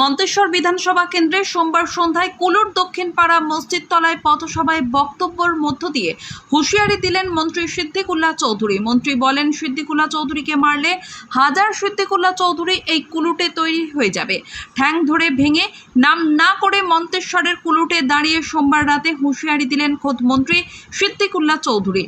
মন্তেশ্বর বিধানসভা কেন্দ্রে সোমবার সন্ধ্যায় কুলুর দক্ষিণ পাড়া মসজিদ তলায় পথসভায় বক্তব্যের মধ্য দিয়ে হুঁশিয়ারি দিলেন মন্ত্রী সিদ্দিকুল্লাহ চৌধুরী। মন্ত্রী বলেন, সিদ্দিকুল্লাহ চৌধুরীকে মারলে হাজার সিদ্দিকুল্লাহ চৌধুরী এই কুলুটে তৈরি হয়ে যাবে। ঠ্যাং ধরে ভেঙে নাম না করে মন্তেশ্বরের কুলুটে দাঁড়িয়ে সোমবার রাতে হুঁশিয়ারি দিলেন খোদ মন্ত্রী সিদ্দিকুল্লাহ চৌধুরী।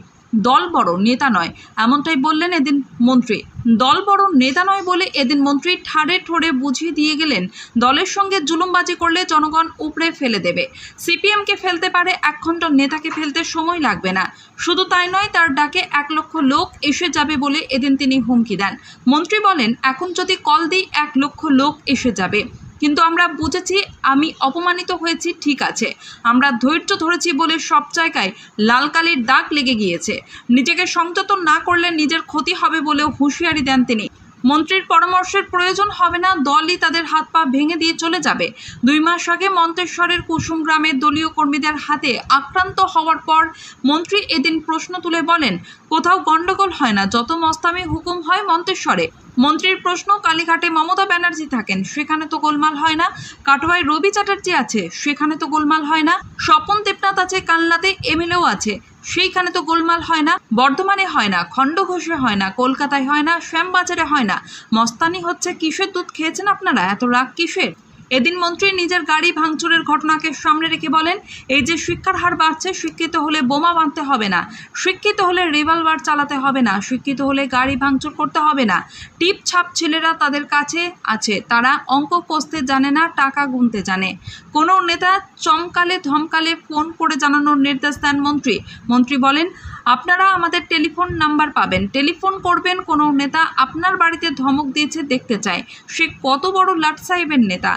দল বড়, নেতা নয়। এমনটাই বললেন এদিন মন্ত্রী। দল বড় নেতা নয় বলে এদিন মন্ত্রী ঠাড়ে ঠোড়ে বুঝিয়ে দিয়ে গেলেন, দলের সঙ্গে জুলুমবাজি করলে জনগণ উপড়ে ফেলে দেবে। সিপিএমকে ফেলতে পারে একখণ্ড নেতাকে ফেলতে সময় লাগবে না। শুধু তাই নয়, তার ডাকে এক লক্ষ লোক এসে যাবে বলে এদিন তিনি হুমকি দেন। মন্ত্রী বলেন, এখন যদি কল দিই, এক লক্ষ লোক এসে যাবে। কিন্তু আমরা বুঝেছি, আমি অপমানিত হয়েছি, ঠিক আছে। আমরা ধৈর্য ধরেছি বলে সব জায়গায় লাল কালির দাগ লেগে গিয়েছে। নিজেকে সংযত না করলে নিজের ক্ষতি হবে বলেও হুঁশিয়ারি দেন তিনি। মন্ত্রীর পরামর্শের প্রয়োজন হবে না, দলই তাদের হাত পা ভেঙে দিয়ে চলে যাবে। দুই মাস আগে মন্তেশ্বরের কুসুম গ্রামের দলীয় কর্মীদের হাতে আক্রান্ত হওয়ার পর মন্ত্রী এদিন প্রশ্ন তুলে বলেন, কোথাও গন্ডগোল হয় না, যত মস্তামি হুকুম হয় মন্তেশ্বরে। মন্ত্রীর প্রশ্ন, কালীঘাটে মমতা ব্যানার্জি থাকেন, সেখানে তো গোলমাল হয় না। কাটোয়ায় রবি চ্যাটার্জি আছে, সেখানে তো গোলমাল হয় না। স্বপন দেবনাথ আছে, কালনাতে এমএলএও আছে। সেইখানে তো গোলমাল হয় না, বর্ধমানে হয় না, খণ্ডঘোষে হয় না, কলকাতায় হয় না, শ্যামবাজারে হয় না। মস্তানি হচ্ছে কিসের দুধ খেয়েছেন আপনারা? এত রাগ কিসের? এদিন মন্ত্রী নিজের গাড়ি ভাঙচুরের ঘটনাকে সামনে রেখে বলেন, এই যে শিক্ষার হার বাড়ছে, শিক্ষিত হলে বোমা বাঁধতে হবে না। শিক্ষিত হলে রিভলভার চালাতে হবে না। শিক্ষিত হলে গাড়ি ভাঙচুর করতে হবে না। টিপ ছাপ ছেলেরা তাদের কাছে আছে। তারা অঙ্ক কষতে জানে না, টাকা গুনতে জানে। কোনো নেতা চমকালে ধমকালে ফোন করে জানানোর নির্দেশ দেন মন্ত্রী। মন্ত্রী বলেন আপনারা আমাদের টেলিফোন নাম্বার পাবেন। টেলিফোন করবেন কোনো নেতা, আপনার বাড়িতে ধমক দিয়েছে দেখতে চায়। সে কত বড় লাট সাহেবের নেতা।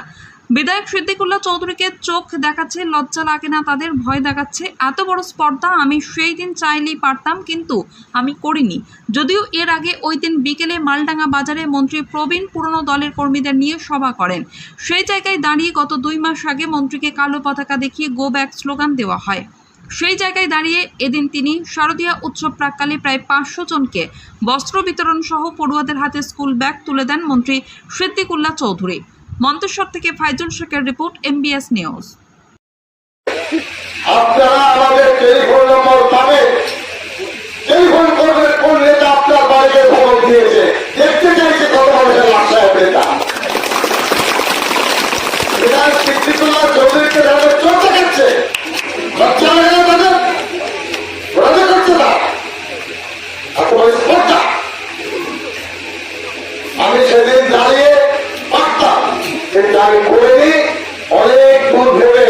বিধায়ক সিদ্দিকুল্লাহ চৌধুরীকে চোখ দেখাচ্ছে, লজ্জা লাগে না তাদের, ভয় দেখাচ্ছে। এত বড় স্পর্ধা আমি সেই দিন চাইলেই পারতাম, কিন্তু আমি করিনি। যদিও এর আগে ওই দিন বিকেলে মালডাঙ্গা বাজারে মন্ত্রী প্রবীণ পুরনো দলের কর্মীদের নিয়ে সভা করেন। সেই জায়গায় দাঁড়িয়ে গত দুই মাস আগে মন্ত্রীকে কালো পতাকা দেখিয়ে গো ব্যাক স্লোগান দেওয়া হয়। সেই জায়গায় দাঁড়িয়ে এদিন তিনি শারদীয়া উৎসব প্রাককালে প্রায় পাঁচশো জনকে বস্ত্র বিতরণ সহ পড়ুয়াদের হাতে স্কুল ব্যাগ তুলে দেন মন্ত্রী সিদ্দিকুল্লাহ চৌধুরী। মন্তেশ্বর থেকে ফাইজুল শেখের রিপোর্ট, এমবিএস নিউজ। আপনারা আমাদের টেলিফোন নম্বর পাবেন। আপনার স্পর্ধা আমি সেদিন দাঁড়িয়ে পারতাম, কিন্তু আমি করিনি। অনেক দূর ভেবে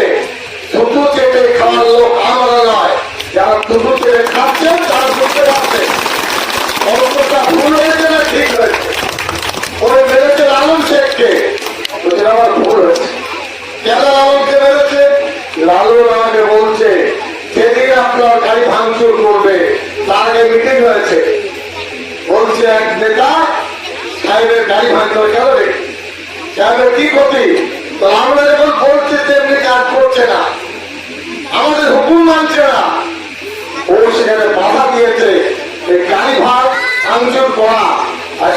থুতু চেটে খাওয়ার লোক আমরা নয়। যারা থুতু চেটে খাচ্ছেন তারা বুঝতে পারছেন অবস্থা ভুল হয়েছে না ঠিক হয়েছে? ওই মেরেছে লালন শেখকে। আমার ভুল হয়েছে। কেন লালনকে মেরেছে? লালন আমাকে বলছে সেদিন আপনার গাড়ি ভাঙচুর করবে, তার আগে মিটিং হয়েছে। বলছে এক নেতা, সাহেবের গাড়ি ভাঙতে কেন রে। সাহেবের কি ক্ষতি? তো আমরা যখন বলছি তেমনি কাজ করছে না। আমাদের হুকুম মানছে না। ও সেখানে বাধা দিয়েছে গাড়ি ভাগ ভাঙচুর করা। আর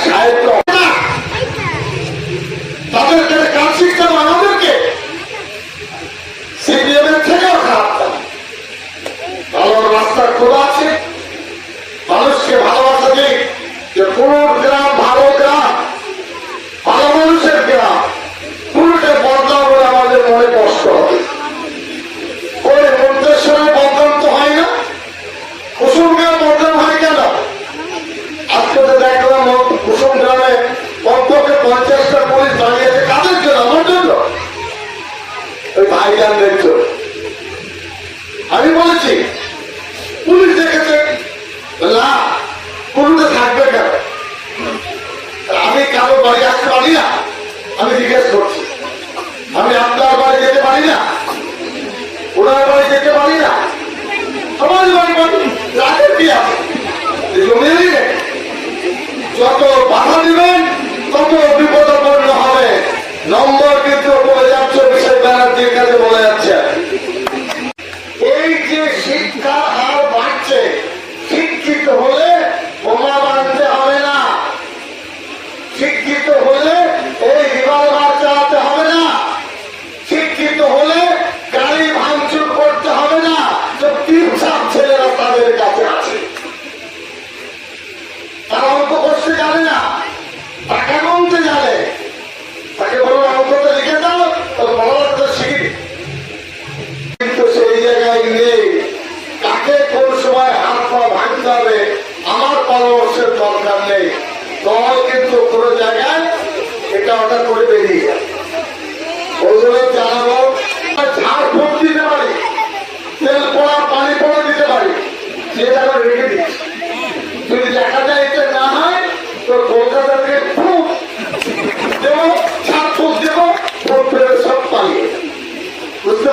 আমি জিজ্ঞেস করছি, আমি আপনার বাড়ি যেতে পারি না? ওনার বাড়ি যেতে পারি না? আমার বাড়ি বাড়ি রাখেন কি আছে? জমি যত বাধা দিবেন, তত বিপদ হবে। নম্বর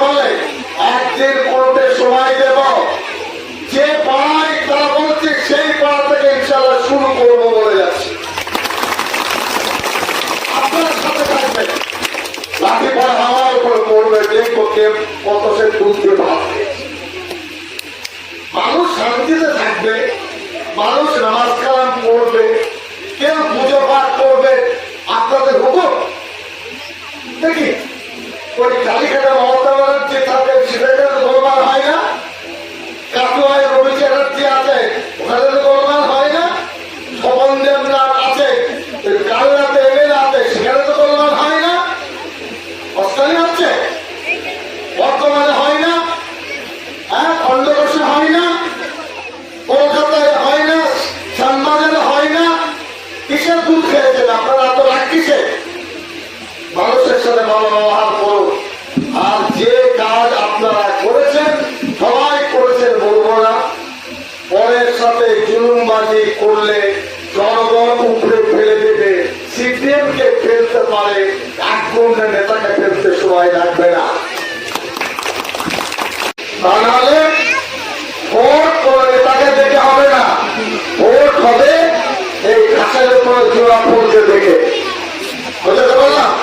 বুঝতে একদিন কোর্টে সময় দেব। যে পাড়ায় তারা বলছে, সেই পাড়া থেকে ইনশাল্লাহ শুরু করব বলে যাচ্ছে। কত সে পারবে মানুষ শান্তিতে থাকবে, মানুষ নামাজ কালাম পড়বে, কেউ পুজো পাঠ করবে, আপনাদের হুকুম? দেখি। ওই কালীঘাটে মমতা ব্যানার্জি থাকেন সেটাকে সাথে জুলুমবাজি করলে জনগণ উপরে ফেলে দেবে। সিপিএম কে ফেলতে পারে, এক গুন্ডা নেতাকে ফেলতে সময় লাগবে না। তা ভোট কোন নেতাকে দেখে হবে না। ভোট হবে এই ঘাসের উপর জোড়া পড়তে দেখে। বুঝতে পারলাম?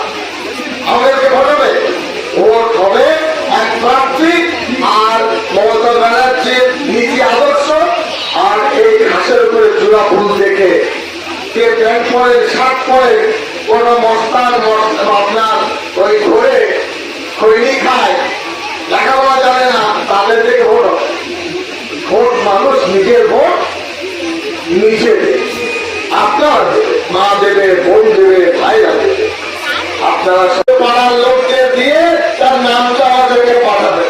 কে প্যান্ট পরে কোন মস্তান মস্ত- আপনার ওই ঘরে খৈনি খায়। লেখাপড়া জানে না, তাদের থেকে ভোট ভোট মানুষ নিজের ভোট, নিজে আপনার মা দেবে, বোন দেবে, ভাইরা দেবে। আপনারা পাড়ার লোকদের দিয়ে তার নামটা আমাদেরকে পাঠাবে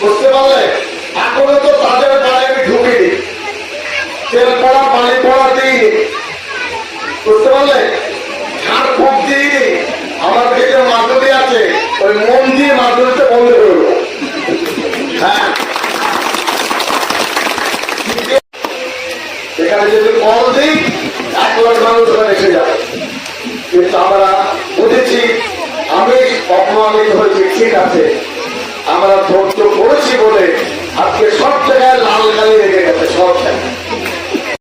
বুঝতে পারলে? এখনও তো তাদের বাড়ি আমি ঢুকিনি। তেল ঝাড় আমার দিকে মাধুরী আছে, ওই মন দিয়ে মাধুরীতে বন্ধ করব হ্যাঁ। এখানে যদি কল দিই, এক লাখ মানুষ ওখানে এসে যাবে। কিন্তু আমরা বুঝেছি, আমি অপমানিত হয়েছি, ঠিক আছে। আমরা ধৈর্য করেছি বলে আজকে সব জায়গায় লাল গালি রেখে গেছে, সব জায়গায়।